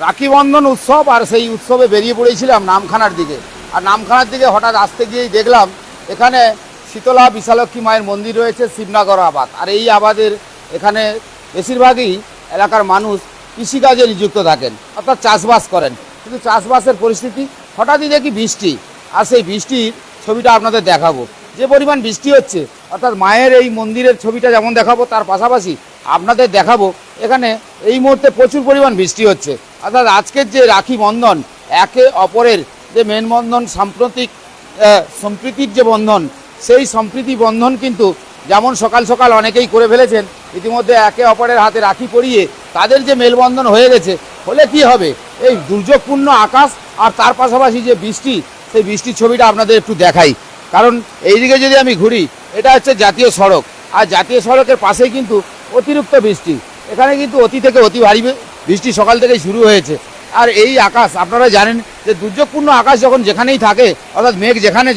রাখি বন্ধন উৎসব আর সেই উৎসবে বেরিয়ে পড়েছিলাম নামখানার দিকে। আর নামখানার দিকে হঠাৎ আসতে গিয়েই দেখলাম, এখানে শীতলা বিশালক্ষী মায়ের মন্দির রয়েছে, শিবনগর আবাদ। আর এই আবাদের এখানে বেশিরভাগই এলাকার মানুষ কৃষিকাজে নিযুক্ত থাকেন, অর্থাৎ চাষবাস করেন। কিন্তু চাষবাসের পরিস্থিতি, হঠাৎই দেখি বৃষ্টি। আর সেই বৃষ্টির ছবিটা আপনাদের দেখাবো। যে পরিমাণ বৃষ্টি হচ্ছে, অর্থাৎ মায়ের এই মন্দিরের ছবিটা যেমন দেখাবো, তার পাশাপাশি আপনাদের দেখাবো এখানে এই মুহূর্তে প্রচুর পরিমাণ বৃষ্টি হচ্ছে। অর্থাৎ আজকের যে রাখি বন্ধন, একে অপরের যে মেন বন্ধন, সাম্প্রতিক সম্প্রীতির যে বন্ধন, সেই সম্প্রীতি বন্ধন কিন্তু যেমন সকাল সকাল অনেকেই করে ফেলেছেন, ইতিমধ্যে একে অপরের হাতে রাখি পরিয়ে তাদের যে মেলবন্ধন হয়ে গেছে, হলে কি হবে? এই দুর্যোগপূর্ণ আকাশ আর তার পাশাপাশি যে বৃষ্টি, সেই বৃষ্টির ছবিটা আপনাদের একটু দেখাই। কারণ এইদিকে যদি আমি ঘুরি, এটা হচ্ছে জাতীয় সড়ক। আর জাতীয় সড়কের পাশেই কিন্তু অতিরিক্ত বৃষ্টি। এখানে কিন্তু অতি থেকে অতি ভারী বৃষ্টি সকাল থেকেই শুরু হয়েছে। আর এই আকাশ, আপনারা জানেন যে দুর্যোগপূর্ণ আকাশ যখন যেখানেই থাকে, অর্থাৎ মেঘ যেখানে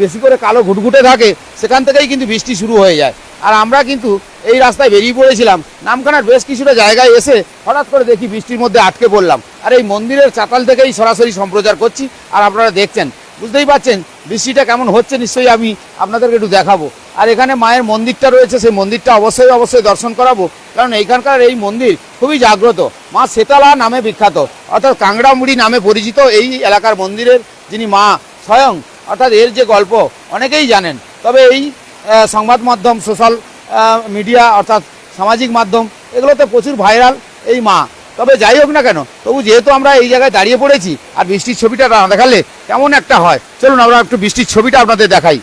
বেশি করে কালো ঘুটঘুটে থাকে, সেখান থেকেই কিন্তু বৃষ্টি শুরু হয়ে যায়। আর আমরা কিন্তু এই রাস্তায় বেরিয়ে পড়েছিলাম, নামখানার বেশ কিছুটা জায়গায় এসে হঠাৎ করে দেখি বৃষ্টির মধ্যে আটকে পড়লাম। আর এই মন্দিরের চাতাল থেকেই সরাসরি সম্প্রচার করছি, আর আপনারা দেখছেন বুঝতেই পারছেন? বৃষ্টিটা কেমন হচ্ছে নিশ্চয়ই আমি আপনাদেরকে একটু দেখাবো। আর এখানে মায়ের মন্দিরটা রয়েছে, সেই মন্দিরটা অবশ্যই অবশ্যই দর্শন করাবো। কারণ এইখানকার এই মন্দির খুবই জাগ্রত। মা সেতালা নামে বিখ্যাত। অর্থাৎ কাংড়ামুড়ি নামে পরিচিত এই এলাকার মন্দিরের যিনি মা স্বয়ং, অর্থাৎ এর যে গল্প অনেকেই জানেন। তবে এই সংবাদ মাধ্যম, সোশ্যাল মিডিয়া, অর্থাৎ সামাজিক মাধ্যম, এগুলোতে প্রচুর ভাইরাল এই মা। তবে যাই হোক না কেন, তবু যেহেতু আমরা এই জায়গায় দাঁড়িয়ে পড়েছি আর বৃষ্টির ছবিটা না দেখালে কেমন একটা হয়। চলুন আমরা একটু বৃষ্টির ছবিটা আপনাদের দেখাই।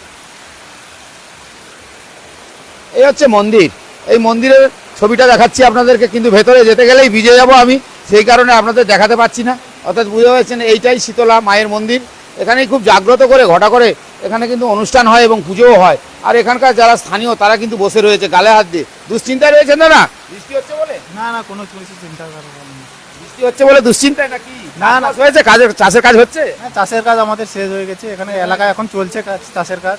এই হচ্ছে মন্দির। এই মন্দিরের ছবিটা দেখাচ্ছি আপনাদেরকে, কিন্তু ভেতরে যেতে গেলেই ভিজে যাব আমি। সেই কারণে আপনাদের দেখাতে পাচ্ছি না। অর্থাৎ বুঝতে পারছেন, এইটাই শীতলা মায়ের মন্দির। এখানেই খুব জাগ্রত করে, ঘটা করে এখানে কিন্তু অনুষ্ঠান হয় এবং পুজোও হয়। আর এখানকার যারা স্থানীয় তারা কিন্তু বসে রয়েছে গালে হাত দিয়ে। দুশ্চিন্তায় রয়েছেন না না? বৃষ্টি হচ্ছে বলে? না না কোনো কিছু চিন্তা করার কারণ নেই। বৃষ্টি হচ্ছে বলে দুশ্চিন্তায় নাকি? না, না। হয়েছে? কাজের চাষের কাজ হচ্ছে? হ্যাঁ চাষের কাজ আমাদের শেষ হয়ে গেছে। এখানে এলাকায় এখন চলছে কাজ চাষের কাজ।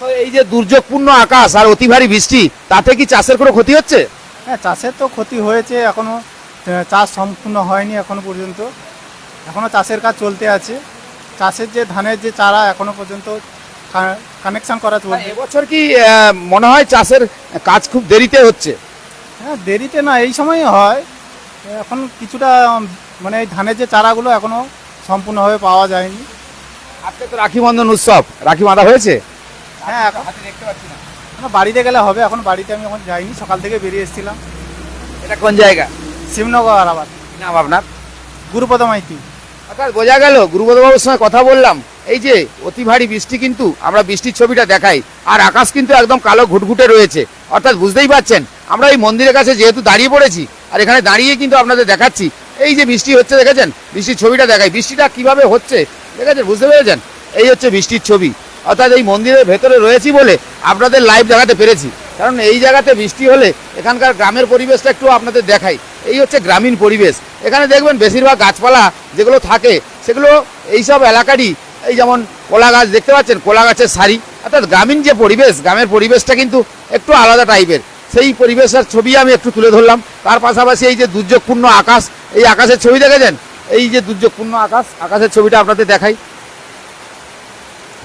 তো এই যে দুর্যোগপূর্ণ আকাশ আর অতি ভারী বৃষ্টি তাতে কি চাষের কোনো ক্ষতি হচ্ছে? হ্যাঁ চাষের তো ক্ষতি হয়েছে এখনও। চাষ সম্পূর্ণ হয়নি এখনও পর্যন্ত। এখনও চাষের কাজ চলতে আছে। চাষের যে ধানের যে চারা এখনও পর্যন্ত কানেকশন করা চলছে এবছর কি মনে হয় চাষের কাজ খুব দেরিতে হচ্ছে? হ্যাঁ দেরিতে না এই সময়ই হয়। এখন কিছুটা মানে এই ধানের যে চারাগুলো এখনও সম্পূর্ণভাবে পাওয়া যায়নি। আজকে তো রাখি বন্ধন উৎসব। রাখি বাঁধা হয়েছে? হ্যাঁ এখন এখনও বাড়িতে গেলে হবে এখন বাড়িতে আমি এখন যাইনি সকাল থেকে বেরিয়ে এসেছিলাম। এটা কোন জায়গা? শিবনগর আবার নাম আপনার গুরুপদ মাইতি। অর্থাৎ বোঝা গেল গুরুপদবাবুর সঙ্গে কথা বললাম। এই যে, অতি ভারী বৃষ্টি কিন্তু আমরা বৃষ্টির ছবিটা দেখাই, আর আকাশ কিন্তু একদম কালো ঘুটঘুটে রয়েছে। অর্থাৎ বুঝতেই পারছেন, আমরা এই মন্দিরের কাছে যেহেতু দাঁড়িয়ে পড়েছি, আর এখানে দাঁড়িয়ে কিন্তু আপনাদের দেখাচ্ছি, এই যে বৃষ্টি হচ্ছে, দেখেছেন? বৃষ্টির ছবিটা দেখাই। বৃষ্টিটা কীভাবে হচ্ছে, দেখেছেন? বুঝতে পেরেছেন? এই হচ্ছে বৃষ্টির ছবি। অর্থাৎ এই মন্দিরের ভেতরে রয়েছি বলে আপনাদের লাইভ দেখাতে পেরেছি। কারণ এই জায়গাতে বৃষ্টি হলে এখানকার গ্রামের পরিবেশটা একটু আপনাদের দেখাই। এই হচ্ছে গ্রামীণ পরিবেশ। এখানে দেখবেন বেশিরভাগ গাছপালা যেগুলো থাকে, সেগুলো এইসব এলাকারই এই যেমন কলা গাছ দেখতে পাচ্ছেন? কলা গাছের সারি। অর্থাৎ গ্রামীণ যে পরিবেশ, গ্রামের পরিবেশটা কিন্তু একটু আলাদা টাইপের। সেই পরিবেশের ছবি আমি একটু তুলে ধরলাম। তার পাশাপাশি এই যে দুর্যোগপূর্ণ আকাশ, এই আকাশের ছবি দেখেছেন? এই যে দুর্যোগপূর্ণ আকাশ, আকাশের ছবিটা আপনাদের দেখাই।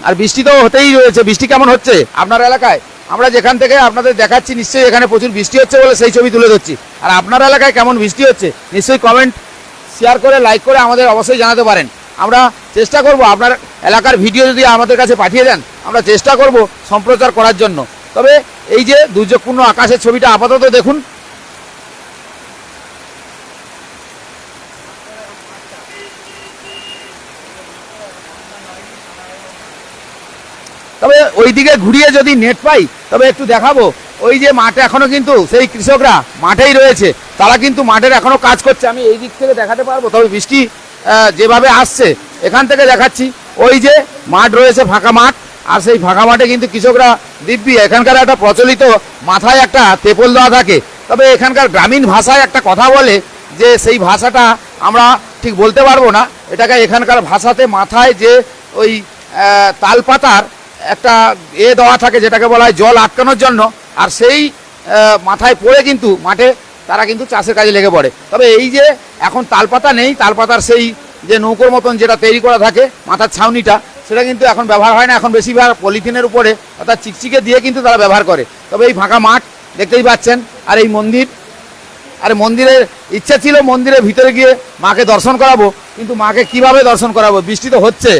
আর বৃষ্টি তো হতেই রয়েছে। বৃষ্টি কেমন হচ্ছে আপনার এলাকায়? আমরা যেখান থেকে আপনাদের দেখাচ্ছি, নিশ্চয়ই এখানে প্রচুর বৃষ্টি হচ্ছে বলে সেই ছবি তুলে ধরছি। আর আপনার এলাকায় কেমন বৃষ্টি হচ্ছে, নিশ্চয়ই কমেন্ট শেয়ার করে লাইক করে আমাদের অবশ্যই জানাতে পারেন। আমরা চেষ্টা করব আপনার এলাকার ভিডিও যদি আমাদের কাছে পাঠিয়ে দেন, আমরা চেষ্টা করব সম্প্রচার করার জন্য। তবে এই যে দুর্যোগপূর্ণ আকাশের ছবিটা আপাতত দেখুন তবে ওইদিকে ঘুরিয়ে যদি নেট পাই, তবে একটু দেখাবো। ওই যে মাঠে এখনও কিন্তু সেই কৃষকরা মাঠেই রয়েছে। তারা কিন্তু মাঠের এখনও কাজ করছে। আমি এই দিক থেকে দেখাতে পারব, তবে বৃষ্টি যেভাবে আসছে, এখান থেকে দেখাচ্ছি। ওই যে মাঠ রয়েছে, ফাঁকা মাঠ, আর সেই ফাঁকা মাঠে কিন্তু কৃষকরা দিব্যি। এখানকার একটা প্রচলিত মাথায় একটা তেপল দেওয়া থাকে। তবে এখানকার গ্রামীণ ভাষায় একটা কথা বলে যে, সেই ভাষাটা আমরা ঠিক বলতে পারব না। এটাকে এখানকার ভাষাতে মাথায় যে ওই তালপাতার একটা এ দেওয়া থাকে যেটাকে বলা হয় জল আটকানোর জন্য, আর সেই মাথায় পড়ে কিন্তু মাঠে তারা কিন্তু চাষের কাজে লেগে পড়ে। তবে এই যে এখন তালপাতা নেই, তালপাতার সেই যে নৌকোর মতন যেটা তৈরি করা থাকে, মাথার ছাউনিটা, সেটা কিন্তু এখন ব্যবহার হয় না। এখন বেশিরভাগ পলিথিনের উপরে অর্থাৎ চিকচিকে দিয়ে কিন্তু তারা ব্যবহার করে। তবে এই ফাঁকা মাঠ দেখতেই পাচ্ছেন, আর এই মন্দির, আর মন্দিরের ইচ্ছা ছিল মন্দিরের ভিতরে গিয়ে মাকে দর্শন করাবো, কিন্তু মাকে কীভাবে দর্শন করাবো, বৃষ্টি তো হচ্ছে।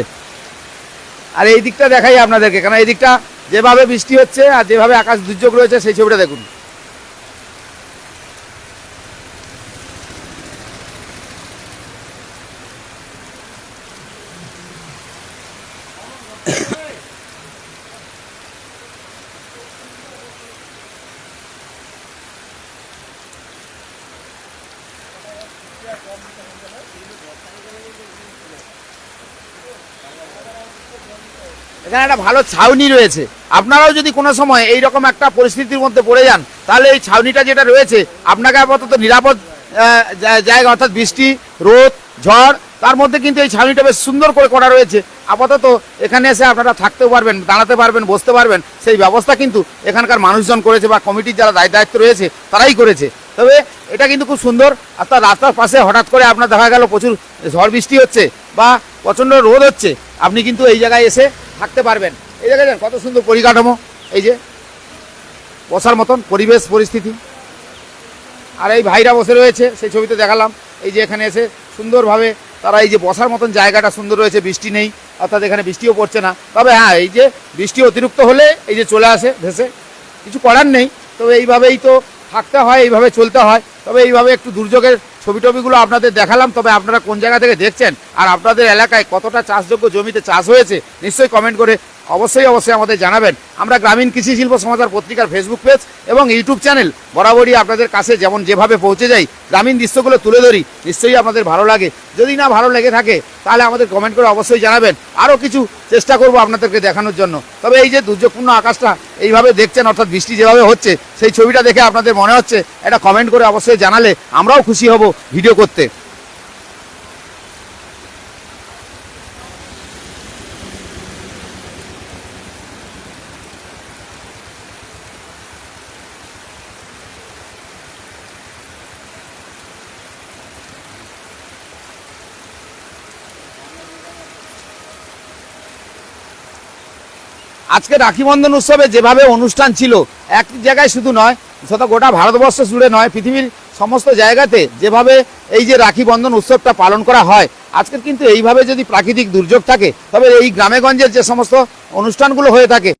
আর এই দিকটা দেখাই আপনাদেরকে কারণ এই দিকটা যেভাবে বৃষ্টি হচ্ছে আর যেভাবে আকাশ দুর্যোগ রয়েছে, সেই ছবিটা দেখুন। এখানে একটা ভালো ছাউনি রয়েছে। আপনারাও যদি কোনো সময় এই রকম একটা পরিস্থিতির মধ্যে পড়ে যান, তাহলে এই ছাউনিটা যেটা রয়েছে, আপনাকে আপাতত নিরাপদ জায়গা অর্থাৎ বৃষ্টি, রোদ, ঝড়, তার মধ্যে কিন্তু এই ছাউনিটা বেশ সুন্দর করে করা রয়েছে। আপাতত এখানে এসে আপনারা থাকতেও পারবেন, দাঁড়াতে পারবেন, বসতে পারবেন। সেই ব্যবস্থা কিন্তু এখানকার মানুষজন করেছে বা কমিটির যারা দায়, দায়িত্ব রয়েছে, তারাই করেছে। তবে এটা কিন্তু খুব সুন্দর, আর তার রাস্তার পাশে হঠাৎ করে আপনার দেখা গেল প্রচুর ঝড় বৃষ্টি হচ্ছে বা প্রচণ্ড রোদ হচ্ছে। আপনি কিন্তু এই জায়গায় এসে থাকতে পারবেন। এই জায়গায় দেখেন কত সুন্দর পরিকাঠামো। এই যে, বসার মতন পরিবেশ, পরিস্থিতি। আর এই ভাইরা বসে রয়েছে, সেই ছবিতে দেখালাম। এই যে এখানে এসে সুন্দরভাবে তারা এই যে বসার মতন জায়গাটা সুন্দর রয়েছে, বৃষ্টি নেই, অর্থাৎ এখানে বৃষ্টিও পড়ছে না। তবে হ্যাঁ এই যে বৃষ্টি অতিরিক্ত হলে এই যে চলে আসে ভেসে। কিছু করার নেই, তবে এইভাবেই তো থাকতে হয়, এইভাবে চলতে হয়। তবে এইভাবে একটু দুর্যোগের ছবি টবিগুলো আপনাদের দেখালাম, তবে আপনারা কোন জায়গা থেকে দেখছেন আর আপনাদের এলাকায় কতটা চাষযোগ্য জমিতে চাষ হয়েছে, নিশ্চয়ই কমেন্ট করে অবশ্যই অবশ্যই আমাদের জানাবেন। আমরা গ্রামীণ কৃষি শিল্প সমাচার পত্রিকার ফেসবুক পেজ এবং ইউটিউব চ্যানেল বরাবরই আপনাদের কাছে যেমন যেভাবে পৌঁছে যাই, গ্রামীণ দৃশ্যগুলো তুলে ধরি, নিশ্চয়ই আপনাদের ভালো লাগে। যদি না ভালো লেগে থাকে, তাহলে আমাদের কমেন্ট করে অবশ্যই জানাবেন। আরও কিছু চেষ্টা করব আপনাদেরকে দেখানোর জন্য। তবে এই যে দুর্যোগপূর্ণ আকাশটা এইভাবে দেখছেন, অর্থাৎ বৃষ্টি যেভাবে হচ্ছে, সেই ছবিটা দেখে আপনাদের মনে হচ্ছে, এটা কমেন্ট করে অবশ্যই জানালে আমরাও খুশি হব ভিডিও করতে। আজকে রাখি বন্ধন উৎসবে যেভাবে অনুষ্ঠান ছিল, এক জায়গায় শুধু নয় সেটা গোটা ভারতবর্ষ জুড়ে নয়, পৃথিবীর সমস্ত জায়গাতে যেভাবে এই যে রাখি বন্ধন উৎসবটা পালন করা হয়, আজকের কিন্তু এইভাবে যদি প্রাকৃতিক দুর্যোগ থাকে, তবে এই গ্রামেগঞ্জের যে সমস্ত অনুষ্ঠানগুলো হয়ে থাকে